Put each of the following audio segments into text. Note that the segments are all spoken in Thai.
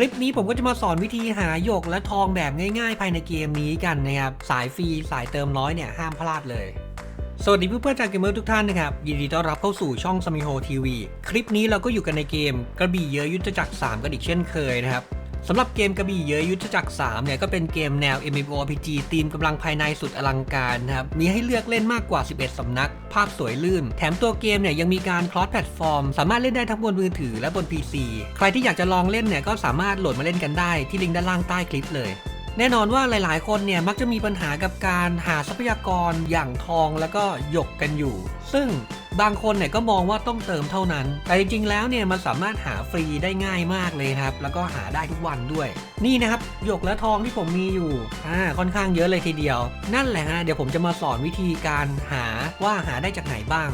ลิปนี้ผมก็จะมาสอนวิธีหาหยกและทองแบบง่ายๆ ภายในเกมนี้กันนะครับ สายฟรีสายเติมร้อยเนี่ยห้ามพลาดเลยสวัสดีเพื่อนๆจากเกมเมอร์ทุกท่านนะครับยินดีต้อนรับเข้าสู่ช่องสมิโฮทีวีคลิปนี้เราก็อยู่กันในเกม กระบี่เยอะยุทธจักร3กันอีกเช่นเคยนะครับ สำหรับเกมกระบี่เยอะยุทธจักร3เนี่ยก็เป็นเกมแนว MMORPG ตีมกำลังภายในสุดอลังการนะครับ มีให้เลือกเล่นมากกว่า 11 สำนัก ภาพสวยลื่น แถมตัวเกมเนี่ยยังมีการคลอสแพลตฟอร์ม สามารถเล่นได้ทั้งบนมือถือและบน PC ใครที่อยากจะลองเล่นเนี่ยก็สามารถโหลดมาเล่นกันได้ที่ลิงก์ด้านล่างใต้คลิปเลย แน่นอนว่าหลาย ๆ คนเนี่ยมักจะมีปัญหากับการหาทรัพยากรอย่างทองแล้วก็หยกกันอยู่ ซึ่งบางคนเนี่ยก็มองว่าต้องเติมเท่านั้น แต่จริง ๆ แล้วเนี่ยมันสามารถหาฟรีได้ง่ายมากเลยครับ แล้วก็หาได้ทุกวันด้วย นี่นะครับหยกและทองที่ผมมีอยู่อ่าค่อนข้างเยอะเลยทีเดียว นั่นแหละฮะเดี๋ยวผมจะมาสอนวิธีการหาว่าหาได้จากไหนบ้าง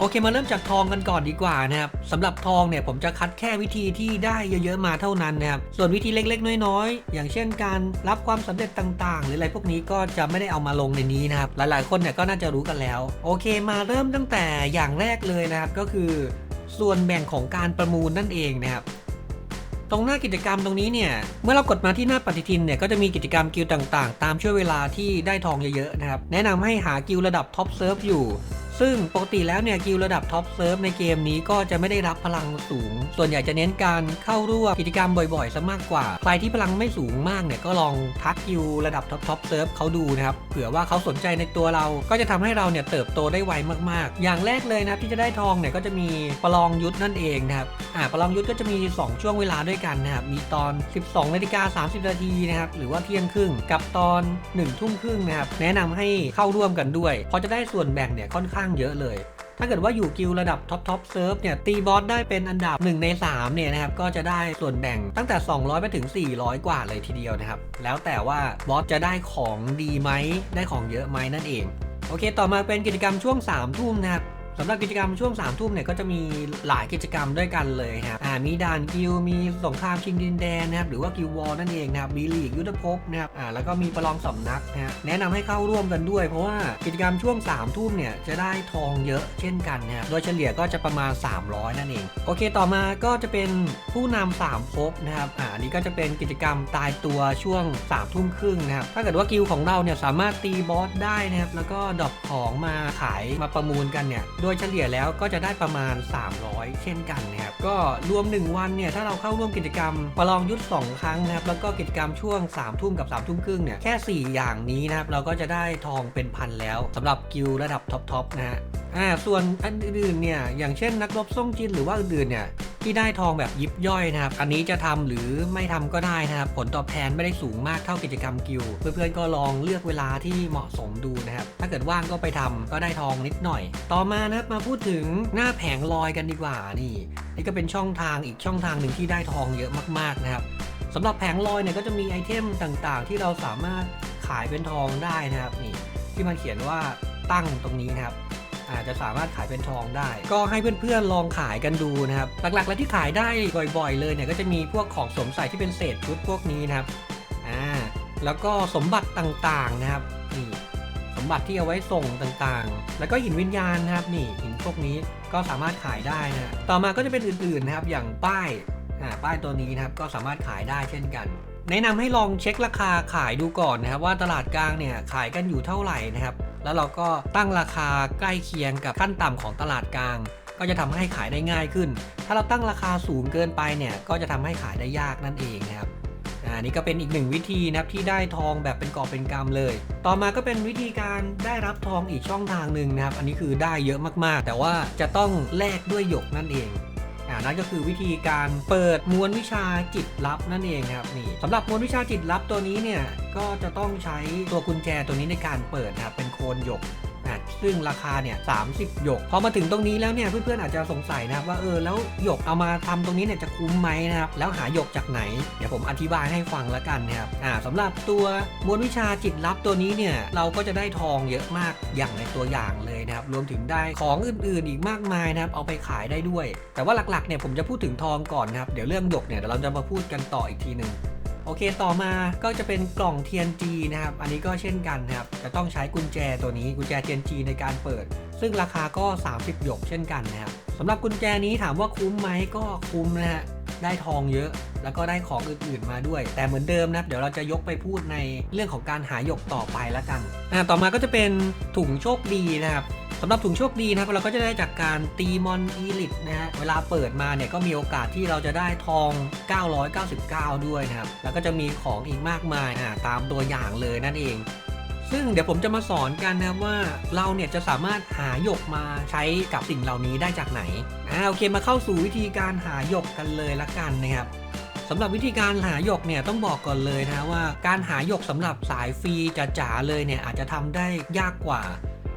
โอเคมาเริ่มจากทองกันก่อนดีกว่านะครับสำหรับทองเนี่ยผมจะคัดแค่วิธีที่ได้เยอะๆมาเท่านั้นนะครับส่วนวิธีเล็กๆ น้อยๆ อย่างเช่นการรับความสำเร็จต่างๆ หรืออะไรพวกนี้ก็จะไม่ได้เอามาลงในนี้นะครับหลายๆคนเนี่ยก็น่าจะรู้กันแล้ว โอเคมาเริ่มตั้งแต่อย่างแรกเลยนะครับก็คือ ส่วนแบ่งของการประมูลนั่นเองนะครับตรงหน้ากิจกรรมตรงนี้เนี่ย เมื่อเรากดมาที่หน้าปฏิทินเนี่ย ก็จะมีกิจกรรมกิลต่างๆ ตามช่วงเวลาที่ได้ทองเยอะๆนะครับ แนะนำให้หากิลระดับท็อปเซิร์ฟอยู่ ซึ่งปกติแล้วเนี่ยกิลระดับท็อปเซิร์ฟในเกมนี้ก็จะไม่ได้รับพลังสูง ส่วนใหญ่จะเน้นการเข้าร่วมกิจกรรมบ่อยๆซะมากกว่า ใครที่พลังไม่สูงมากเนี่ยก็ลองทักกิลระดับท็อปท็อปเซิร์ฟเขาดูนะครับ เผื่อว่าเขาสนใจในตัวเรา ก็จะทำให้เราเนี่ยเติบโตได้ไวมากๆ อย่างแรกเลยนะที่จะได้ทองเนี่ยก็จะมีประลองยุทธนั่นเองนะครับ อ่าประลองยุทธก็จะมี 2 ช่วงเวลาด้วยกันนะครับ มีตอน 12นาฬิกา30นาทีนะครับ หรือว่าเที่ยงครึ่ง กับตอน1ทุ่มครึ่งนะครับ แนะนำให้เข้าร่วมกันด้วยพราะจะได้ส่วนแบ่งเนี่ยค่อนข้างเยอะเลย ถ้าเกิดว่าอยู่กิลระดับท็อปท็อปเซิร์ฟเนี่ยตีบอสได้เป็นอันดับ 1 ใน 3 เนี่ยนะครับ ก็จะได้ส่วนแบ่งตั้งแต่ 200 ไปถึง 400 กว่าเลยทีเดียวนะครับ แล้วแต่ว่าบอสจะได้ของดีไหมได้ของเยอะไหมนั่นเอง โอเค ต่อมาเป็นกิจกรรมช่วง3ทุ่มนะครับสำหรับกิจกรรมช่วง3ามทุ่มเนี่ยก็จะมีหลายกิจกรรมด้วยกันเลยครับ มีด่านกิลมีสงครามชิงดินแดนนะครับหรือว่ากิลวอลนั่นเองนะครับมีลีกยุทธภพนะครับอ่าแล้วก็มีประลองสำนักนะแนะนำให้เข้าร่วมกันด้วย เพราะว่ากิจกรรมช่วง3ามทุ่มเนี่ยจะได้ทองเยอะเช่นกันนะครับโดยเฉลี่ยก็จะประมาณ 300 นั่นเอง โอเคต่อมาก็จะเป็นผู้นำสามภพนะครับอ่านนี้ก็จะเป็นกิจกรรมตายตัวช่วง3ามทุ่มครึ่งนะครับถ้าเกิดว่ากิลของเราเนี่ยสามารถตีบอสได้นะครับแล้วก็ดรอปของมาขายมาประมูลกันเนี่ยโดยเฉลี่ยแล้วก็จะได้ประมาณ 300 เช่นกันนะครับก็รวม1 วันเนี่ยถ้าเราเข้าร่วมกิจกรรมประลองยุทธ2ครั้งนะครับแล้วก็กิจกรรมช่วง3ามทุ่มกับ3ามทุ่มครึ่งเนี่ยแค่ 4 อย่างนี้นะครับเราก็จะได้ทองเป็นพันแล้วสำหรับกิลระดับท็อปๆนะฮะอ่าส่วนอันอื่นๆเนี่ยอย่างเช่นนักรบส่งจินหรือว่าอื่นๆเนี่ย ที่ได้ทองแบบยิบย่อยนะครับ อันนี้จะทำหรือไม่ทำก็ได้นะครับ ผลตอบแทนไม่ได้สูงมากเท่ากิจกรรมกิลเพื่อนๆก็ลองเลือกเวลาที่เหมาะสมดูนะครับ ถ้าเกิดว่างก็ไปทำก็ได้ทองนิดหน่อย ต่อมานะครับมาพูดถึงหน้าแผงลอยกันดีกว่านี่นี่ก็เป็นช่องทางอีกช่องทางหนึ่งที่ได้ทองเยอะมากๆนะครับสำหรับแผงลอยเนี่ยก็จะมีไอเทมต่างๆ ที่เราสามารถขายเป็นทองได้นะครับนี่ที่มันเขียนว่าตั้งตรงนี้นะครับ อาจจะสามารถขายเป็นทองได้ ก็ให้เพื่อนๆลองขายกันดูนะครับหลักๆแล้วที่ขายได้บ่อยๆ เลยเนี่ยก็จะมีพวกของสวมใส่ที่เป็นเศษชุดพวกนี้นะครับอ่าแล้วก็สมบัติต่างๆนะครับนี่สมบัติที่เอาไว้ส่งต่างๆ แล้วก็หินวิญญาณนะครับนี่หินพวกนี้ก็สามารถขายได้นะต่อมาก็จะเป็นอื่นๆนะครับอย่างป้ายอ่าป้ายตัวนี้นะครับก็สามารถขายได้เช่นกัน แนะนำให้ลองเช็คราคาขายดูก่อนนะครับว่าตลาดกลางเนี่ยขายกันอยู่เท่าไหร่นะครับ แล้วเราก็ตั้งราคาใกล้เคียงกับขั้นต่ำของตลาดกลาง ก็จะทำให้ขายได้ง่ายขึ้น ถ้าเราตั้งราคาสูงเกินไปเนี่ยก็จะทำให้ขายได้ยากนั่นเองนะครับอ่านี่ก็เป็นอีกหนึ่งวิธีนะครับที่ได้ทองแบบเป็นกอบเป็นกำเลย ต่อมาก็เป็นวิธีการได้รับทองอีกช่องทางหนึ่งนะครับ อันนี้คือได้เยอะมากๆ แต่ว่าจะต้องแลกด้วยหยกนั่นเอง อ่านั่นก็คือวิธีการเปิดมวลวิชาจิตลับนั่นเองครับนี่สำหรับมวลวิชาจิตลับตัวนี้เนี่ยก็จะต้องใช้ตัวกุญแจตัวนี้ในการเปิดนะครับเป็นโคนหยก ซึ่งราคาเนี่ย30หยก พอมาถึงตรงนี้แล้วเนี่ยเพื่อนๆอาจจะสงสัยนะครับว่าเออแล้วหยกเอามาทำตรงนี้เนี่ยจะคุ้มไหมนะครับแล้วหาหยกจากไหน เดี๋ยวผมอธิบายให้ฟังแล้วกันนะครับอ่าสำหรับตัวมวลวิชาจิตลับตัวนี้เนี่ยเราก็จะได้ทองเยอะมากอย่างในตัวอย่างเลยนะครับรวมถึงได้ของอื่นๆอีกมากมายนะครับเอาไปขายได้ด้วย แต่ว่าหลักๆเนี่ยผมจะพูดถึงทองก่อนนะครับเดี๋ยวเรื่องหยกเนี่ยเดี๋ยวเราจะมาพูดกันต่ออีกทีหนึ่ง โอเคต่อมาก็จะเป็นกล่อง TNG นะครับ อันนี้ก็เช่นกันนะครับ จะต้องใช้กุญแจตัวนี้กุญแจ TNG ในการเปิด ซึ่งราคาก็ 30 หยกเช่นกันนะครับสำหรับกุญแจนี้ถามว่าคุ้มไหมก็คุ้มนะฮะได้ทองเยอะ แล้วก็ได้ของอื่นๆมาด้วย แต่เหมือนเดิมนะครับเดี๋ยวเราจะยกไปพูดในเรื่องของการหาหยกต่อไปแล้วกันอ่าต่อมาก็จะเป็นถุงโชคดีนะครับ สำหรับถุงโชคดีนะครับเราก็จะได้จากการตีมอนอีลิตนะฮะเวลาเปิดมาเนี่ยก็มีโอกาสที่เราจะได้ทอง 999 ด้วยนะครับแล้วก็จะมีของอีกมากมายอ่าตามตัวอย่างเลยนั่นเอง ซึ่งเดี๋ยวผมจะมาสอนกันนะว่าเราเนี่ยจะสามารถหาหยกมาใช้กับสิ่งเหล่านี้ได้จากไหนอ่าโอเคมาเข้าสู่วิธีการหาหยกกันเลยละกันนะครับสำหรับวิธีการหาหยกเนี่ยต้องบอกก่อนเลยนะว่า การหาหยกสำหรับสายฟรีจ๋าๆเลยเนี่ยอาจจะทำได้ยากกว่า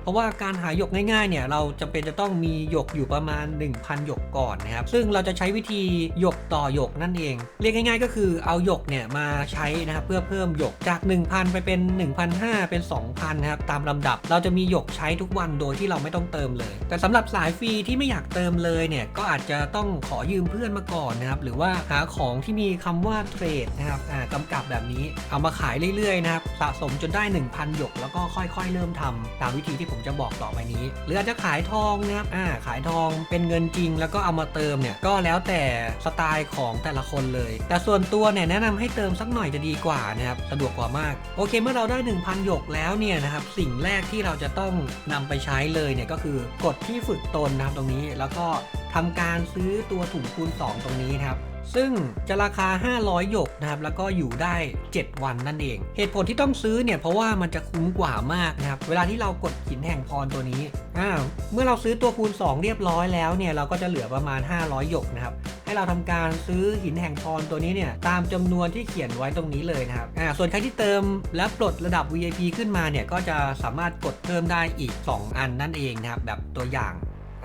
เพราะว่าการหาหยกง่ายๆเนี่ยเราจำเป็นจะต้องมีหยกอยู่ประมาณ 1,000หยกก่อนนะครับซึ่งเราจะใช้วิธีหยกต่อหยกนั่นเอง เรียกง่ายๆ ก็คือเอาหยกเนี่ยมาใช้นะครับเพื่อเพิ่มหยกจาก 1,000 ไปเป็น 1,500 เป็น 2,000นะครับตามลำดับเราจะมีหยกใช้ทุกวันโดยที่เราไม่ต้องเติมเลย แต่สำหรับสายฟรีที่ไม่อยากเติมเลยเนี่ยก็อาจจะต้องขอยืมเพื่อนมาก่อนนะครับหรือว่าหาของที่มีคำว่าเทรดนะครับกำกับแบบนี้เอามาขายเรื่อยๆนะครับสะสมจนได้ 1,000หยกแล้วก็ค่อย ๆ เริ่มทำตามวิธีที่ผมจะบอกต่อไปนี้ หรืออาจจะขายทองนะครับอ่าขายทองเป็นเงินจริง แล้วก็เอามาเติมเนี่ยก็แล้วแต่สไตล์ของแต่ละคนเลย แต่ส่วนตัวเนี่ยแนะนำให้เติมสักหน่อยจะดีกว่านะครับสะดวกกว่ามาก โอเค เมื่อเราได้ 1,000 หยกแล้วเนี่ยนะครับสิ่งแรกที่เราจะต้องนำไปใช้เลยเนี่ยก็คือกดที่ฝึกตนนะครับตรงนี้แล้วก็ทำการซื้อตัวถุงคูณ 2 ตรงนี้นะครับ ซึ่งจะราคา 500 หยกนะครับ แล้วก็อยู่ได้ 7 วันนั่นเอง เหตุผลที่ต้องซื้อเนี่ย เพราะว่ามันจะคุ้มกว่ามากนะครับ เวลาที่เรากดหินแห่งพรตัวนี้อ้าวเมื่อเราซื้อตัวคูณ 2 เรียบร้อยแล้วเนี่ย เราก็จะเหลือประมาณ 500 หยกนะครับ ให้เราทำการซื้อหินแห่งพรตัวนี้เนี่ย ตามจำนวนที่เขียนไว้ตรงนี้เลยนะครับ อ่า ส่วนใครที่เติมและปลดระดับ VIP ขึ้นมาเนี่ย ก็จะสามารถกดเพิ่มได้อีก 2 อันนั่นเองนะครับ แบบตัวอย่าง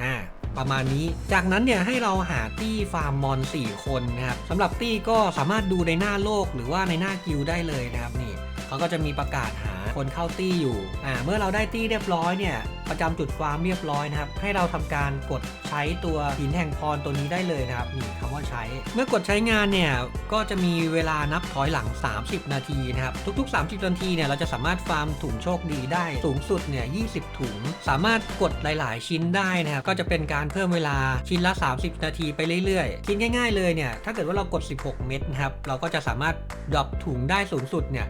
อ่า ประมาณนี้ จากนั้นเนี่ยให้เราหาตี้ฟาร์มมอน 4 คนนะครับสำหรับตี้ก็สามารถดูในหน้าโลกหรือว่าในหน้ากิลดได้เลยนะครับนี่เขาก็จะมีประกาศหาคนเข้าตี้อยู่อ่าเมื่อเราได้ตี้เรียบร้อยเนี่ย ประจำจุดฟาร์มเรียบร้อยนะครับ ให้เราทำการกดใช้ตัวหินแห่งพรตัวนี้ได้เลยนะครับนี่คำว่าใช้ เมื่อกดใช้งานเนี่ยก็จะมีเวลานับถอยหลัง 30 นาทีนะครับ ทุก ๆ 30 นาทีเนี่ยเราจะสามารถฟาร์มถุงโชคดีได้สูงสุดเนี่ย20 ถุง สามารถกดหลาย ๆ ชิ้นได้นะครับ ก็จะเป็นการเพิ่มเวลาชิ้นละ 30 นาทีไปเรื่อย ๆ คิดง่าย ๆ เลยเนี่ย ถ้าเกิดว่าเรากด 16 เม็ดนะครับ เราก็จะสามารถดรอปถุงได้สูงสุดเนี่ย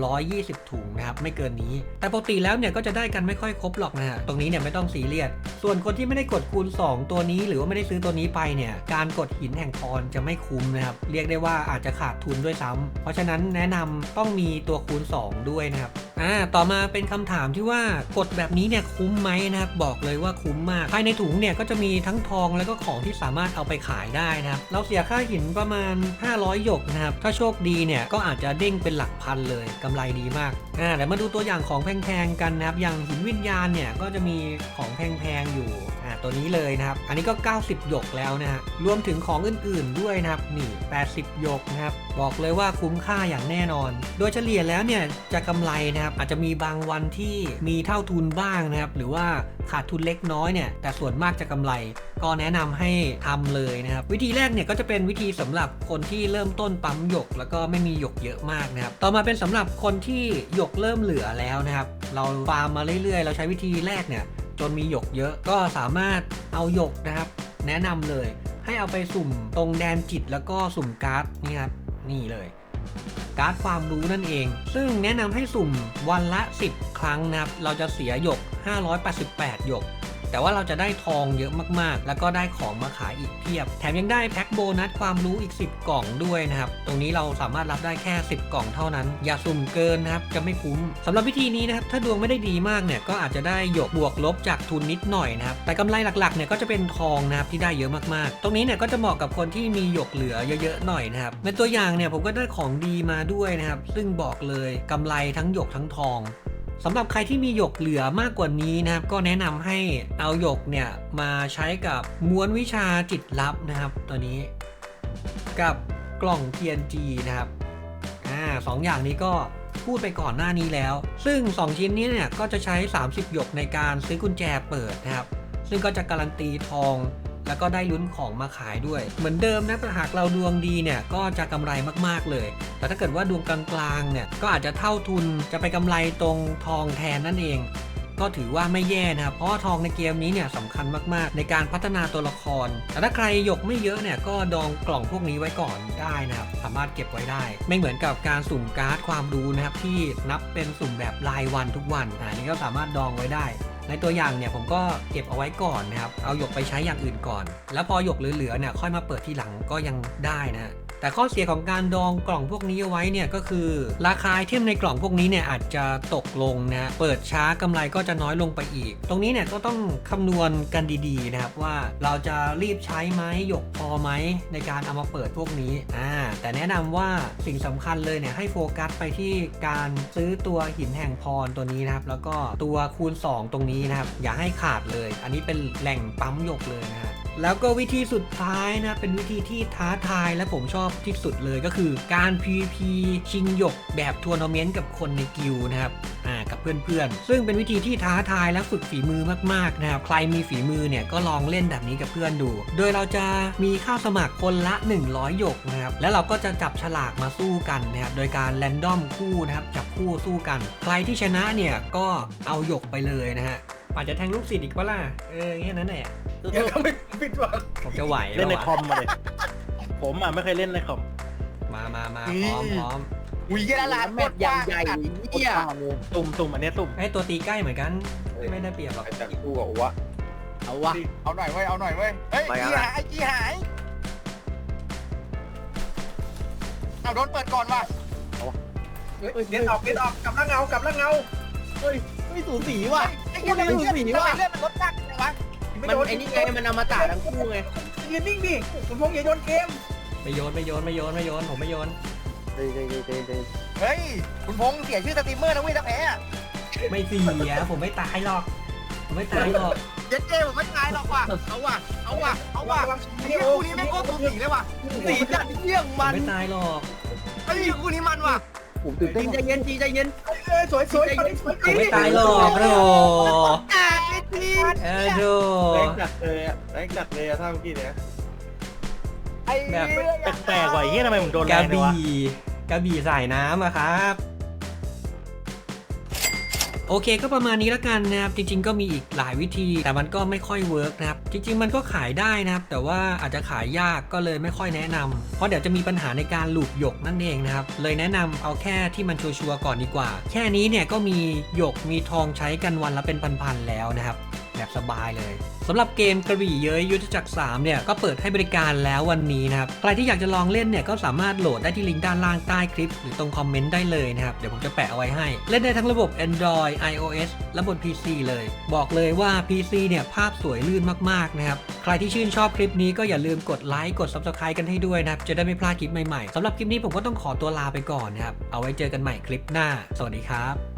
320 ถุงนะครับ ไม่เกินนี้ แต่ปกติแล้วเนี่ยก็จะได้กันไม่ค่อยครบหรอกนะฮะตรงนี้เนี่ยไม่ต้องซีเรียสส่วนคนที่ไม่ได้กดคูณ 2 ตัวนี้หรือว่าไม่ได้ซื้อตัวนี้ไปเนี่ยการกดหินแห่งพรจะไม่คุ้มนะครับเรียกได้ว่าอาจจะขาดทุนด้วยซ้ำเพราะฉะนั้นแนะนำต้องมีตัวคูณ 2 ด้วยนะครับ อ่าต่อมาเป็นคำถามที่ว่ากดแบบนี้เนี่ยคุ้มไหมนะครับบอกเลยว่าคุ้มมากภายในถุงเนี่ยก็จะมีทั้งทองแล้วก็ของที่สามารถเอาไปขายได้นะครับเราเสียค่าหินประมาณ 500 หยกนะครับถ้าโชคดีเนี่ยก็อาจจะเด้งเป็นหลักพันเลยกำไรดีมากอ่าเดี๋ยวมาดูตัวอย่างของแพงๆกันนะครับอย่างหินวิญญาณเนี่ยก็จะมีของแพงๆอยู่อ่าตัวนี้เลยนะครับอันนี้ก็ 90 หยกแล้วนะฮะรวมถึงของอื่นๆด้วยนะครับนี่80 หยกนะครับบอกเลยว่าคุ้มค่าอย่างแน่นอน โดยเฉลี่ยแล้วเนี่ยจะกำไรนะครับอาจจะมีบางวันที่มีเท่าทุนบ้างนะครับหรือว่าขาดทุนเล็กน้อยเนี่ยแต่ส่วนมากจะกำไร ก็แนะนำให้ทำเลยนะครับวิธีแรกเนี่ยก็จะเป็นวิธีสำหรับคนที่เริ่มต้นปั๊มหยก แล้วก็ไม่มีหยกเยอะมากนะครับต่อมาเป็นสำหรับคนที่หยกเริ่มเหลือแล้วนะครับเราฟาร์มมาเรื่อยๆ เราใช้วิธีแรกเนี่ยจนมีหยกเยอะก็สามารถเอาหยกนะครับ แนะนำเลยให้เอาไปสุ่มตรงแดนจิตแล้วก็สุ่มการ์ดนี่ครับนี่เลย การ์ดความรู้นั่นเอง ซึ่งแนะนำให้สุ่มวันละ 10 ครั้งนะครับ เราจะเสียหยก 588 หยก แต่ว่าเราจะได้ทองเยอะมากๆ แล้วก็ได้ของมาขายอีกเพียบ แถมยังได้แพ็คโบนัสความรู้อีก 10 กล่องด้วยนะครับ ตรงนี้เราสามารถรับได้แค่ 10 กล่องเท่านั้น อย่าสุ่มเกินนะครับ จะไม่คุ้มสำหรับวิธีนี้นะครับ ถ้าดวงไม่ได้ดีมากเนี่ย ก็อาจจะได้หยกบวกลบจากทุนนิดหน่อยนะครับ แต่กำไรหลักๆ เนี่ยก็จะเป็นทองนะครับที่ได้เยอะมากๆ ตรงนี้เนี่ยก็จะเหมาะกับคนที่มีหยกเหลือเยอะๆหน่อยนะครับ ในตัวอย่างเนี่ยผมก็ได้ของดีมาด้วยนะครับ ซึ่งบอกเลยกำไรทั้งหยกทั้งทอง สำหรับใครที่มีหยกเหลือมากกว่านี้นะครับ ก็แนะนำให้เอาหยกเนี่ยมาใช้กับม้วนวิชาจิตลับนะครับ ตัวนี้ กับกล่อง TNG นะครับอ่าสองอย่างนี้ก็พูดไปก่อนหน้านี้แล้ว ซึ่ง 2 ชิ้นนี้เนี่ยก็จะใช้ 30 หยกในการซื้อกุญแจเปิดนะครับ ซึ่งก็จะการันตีทอง แล้วก็ได้ลุ้นของมาขายด้วย เหมือนเดิมนะแต่หากเราดวงดีเนี่ยก็จะกำไรมากๆเลย แต่ถ้าเกิดว่าดวงกลางๆเนี่ยก็อาจจะเท่าทุนจะไปกำไรตรงทองแทนนั่นเองก็ถือว่าไม่แย่นะครับ เพราะทองในเกมนี้เนี่ยสำคัญมากๆ ในการพัฒนาตัวละคร แต่ถ้าใครหยกไม่เยอะเนี่ยก็ดองกล่องพวกนี้ไว้ก่อนได้นะครับ สามารถเก็บไว้ได้ ไม่เหมือนกับการสุ่มการ์ดความรู้นะครับที่นับเป็นสุ่มแบบรายวันทุกวันอ่านี่ก็สามารถดองไว้ได้ ในตัวอย่างเนี่ยผมก็เก็บเอาไว้ก่อนนะครับ เอาหยกไปใช้อย่างอื่นก่อน แล้วพอหยกเหลือๆเนี่ยค่อยมาเปิดทีหลังก็ยังได้นะฮะ แต่ข้อเสียของการดองกล่องพวกนี้เอาไว้เนี่ยก็คือ ราคาไอเทมในกล่องพวกนี้เนี่ยอาจจะตกลงนะเปิดช้ากำไรก็จะน้อยลงไปอีก ตรงนี้เนี่ยก็ต้องคำนวณกันดีๆนะครับว่าเราจะรีบใช้ไหมหยกพอไหมในการเอามาเปิดพวกนี้อ่าแต่แนะนำว่าสิ่งสำคัญเลยเนี่ยให้โฟกัสไปที่การซื้อตัวหินแห่งพรตัวนี้นะครับ แล้วก็ตัวคูณ 2 ตรงนี้นะครับ อย่าให้ขาดเลย อันนี้เป็นแหล่งปั๊มหยกเลยนะฮะ แล้วก็วิธีสุดท้ายนะ เป็นวิธีที่ท้าทายและผมชอบที่สุดเลยก็คือการ PVP ชิงหยกแบบทัวร์นาเมนต์กับคนในกิลนะครับอ่ากับเพื่อนๆ ซึ่งเป็นวิธีที่ท้าทายและฝึกฝีมือมากๆนะครับใครมีฝีมือเนี่ยก็ลองเล่นแบบนี้กับเพื่อนดู โดยเราจะมีค่าสมัครคนละ 100 หยกนะครับแล้วเราก็จะจับฉลากมาสู้กันนะครับโดยการแรนดอมคู่นะครับจับคู่สู้กัน ใครที่ชนะเนี่ยก็เอาหยกไปเลยนะฮะ อาจจะแทงลูกศิษย์อีกปะล่ะเออแค่นั้นแหละยังก็ไม่ผิดหวังผมจะไหวเล่นในปะวะคอมมาเลย ผมอะไม่เคยเล่นในคอม มามามาพร้อมพร้อมอุ้ยแย่ละแมปอย่างใหญ่เหี้ยตุ่มตุ่มอันเนี้ยตุ่มไอ้ตัวตีใกล้เหมือนกันไม่ได้เปรียบหรอกแต่กูกับวะเอาวะเอาหน่อยเว้ยเอาหน่อยเว้ยเฮ้ยไปจีอะไรหายจีหายเอาโดนเปิดก่อนว่ะเด็ดออกเด็ดออกกลับล่างเงากลับล่างเงาไม่สูสีว่ะไอ้ เหี้ยทำไมเลือดไม่ทำรู้ไมสิเลือดมันลดยากจังวะมันไอ้นี่ไงมันเอามาตาทั้งคู่ไงยืนนิ่งดิคุณพงษ์อย่าโยนเกม ไม่โยนไม่โยนไม่โยนไม่โยนผมไม่โยนเฮ้ยคุณพงษ์เสียชื่อสตรีมเมอร์นะเว้ยถ้าแพ้อะไม่เสียผมไม่ตายหรอก ผมไม่ตายหรอก เย็ดเจผมไม่ตายหรอกว่ะเอาว่ะเอาว่ะเอาว่ะไอ้เหี้ยคู่นี้แม่งโคตรสูสีเลยว่ะสีจัดเที่ยงผมมันไม่ตายหรอกไอ้เหี้ยคู่นี้มันว่ะ ผมตื่นเต้นใจเย็นจีใจเย็นเออสวยสวยสวยสวยผมไม่ตายหรอกโธ่อ่าไอ้ทีเออโธ่แรงจัดเลยอะแรงจัดเลยอะถ้าเมื่อกี้เนี้ยไอ้แบบเหี้ยแปลกๆว่ะไอ้เฮียทำไมผมโดนกแรระงเลยวะบี่กระบี่สายน้ำอะครับ โอเคก็ประมาณนี้แล้วกันนะครับ จริง ๆ ก็มีอีกหลายวิธี แต่มันก็ไม่ค่อยเวิร์กนะครับ จริง ๆ มันก็ขายได้นะครับ แต่ว่าอาจจะขายยากก็เลยไม่ค่อยแนะนำเพราะเดี๋ยวจะมีปัญหาในการหลูบหยกนั่นเองนะครับ เลยแนะนำเอาแค่ที่มันชัวร์ๆก่อนดีกว่า แค่นี้เนี่ยก็มีหยกมีทองใช้กันวันละเป็นพันๆแล้วนะครับ แบบสบายเลยสำหรับเกมกระบี่เย้ยยุทธจักร3เนี่ยก็เปิดให้บริการแล้ววันนี้นะครับใครที่อยากจะลองเล่นเนี่ยก็สามารถโหลดได้ที่ลิงก์ด้านล่างใต้คลิป หรือตรงคอมเมนต์ได้เลยนะครับเดี๋ยวผมจะแปะเอาไว้ให้ เล่นได้ทั้งระบบ Android iOS และบน PC เลย บอกเลยว่า PC เนี่ยภาพสวยลื่นมากๆนะครับใครที่ชื่นชอบคลิปนี้ก็อย่าลืมกดไลค์กด Subscribe กันให้ด้วยนะครับจะได้ไม่พลาดคลิปใหม่ๆสำหรับคลิปนี้ผมก็ต้องขอตัวลาไปก่อนนะครับเอาไว้เจอกันใหม่คลิปหน้า สวัสดีครับ